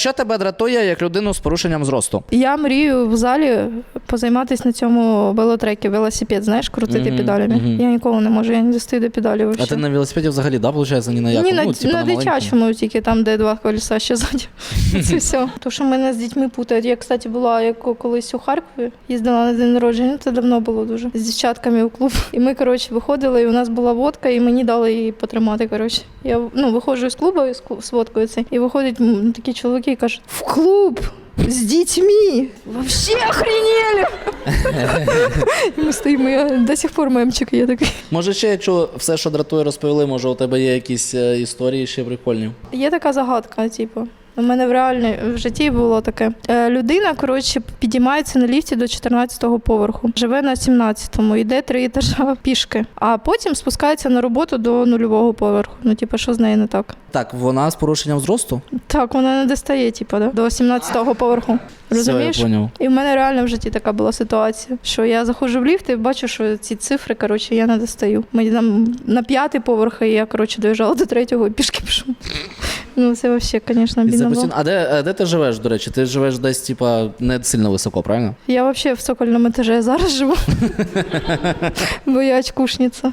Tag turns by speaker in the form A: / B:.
A: Що тебе дратує як людину з порушенням зросту?
B: Я мрію в залі позайматися на цьому велотрекі, велосипед, знаєш, крутити
A: Мгм,
B: педалями.
A: мгм.
B: Я ніколи не можу, я не достаю до педалі
A: А
B: взагалі.
A: ти на велосипеді взагалі, да, виходить, ні на якому?
B: Ні, на,
A: ну, типу,
B: на
A: маленькому?
B: дитячому, тільки там, де два колеса ще ззаді. Це все. То, що мене з дітьми путають. Я, кстати, була як колись у Харкові, їздила на день народження, це давно було дуже. З дівчатками у клуб. І ми, коротше, виходили, і у нас була водка, і мені дали її потримати. Коротше. Я ну, виходжу з клубу з, клу- з водкою цей, і виходять м, такі чоловіки і кажуть: в клуб! З дітьми! Вообще охренели! І ми стоїмо, я до сих пор мемчик є такий.
A: Може, ще якщо все, що дратує, розповіли, може у тебе є якісь е, історії ще прикольні?
B: Є така загадка, типу. У мене в реальній в житті було таке. Е, людина, коротше, підіймається на ліфті до 14-го поверху, живе на 17-му, йде три етажа пішки, а потім спускається на роботу до нульового поверху. Ну, типу, що з нею не так?
A: Так, вона з порушенням зросту?
B: Так, вона не достає, типу, да? до 17-го поверху. Розумієш?
A: Все, я поняв.
B: І в мене реально в житті така була ситуація, що я заходжу в ліфт і бачу, що ці цифри, коротше, я не достаю. Мені там на п'ятий поверх, і я, коротше, доїжджала до третього і пішки пішов. Ну, це взагалі, звісно, бідно було.
A: А де, е, де ти живеш, до речі? Ти живеш десь, типа, не сильно високо, правильно?
B: Я взагалі в цокольному етажі зараз живу. Бо я очкушниця.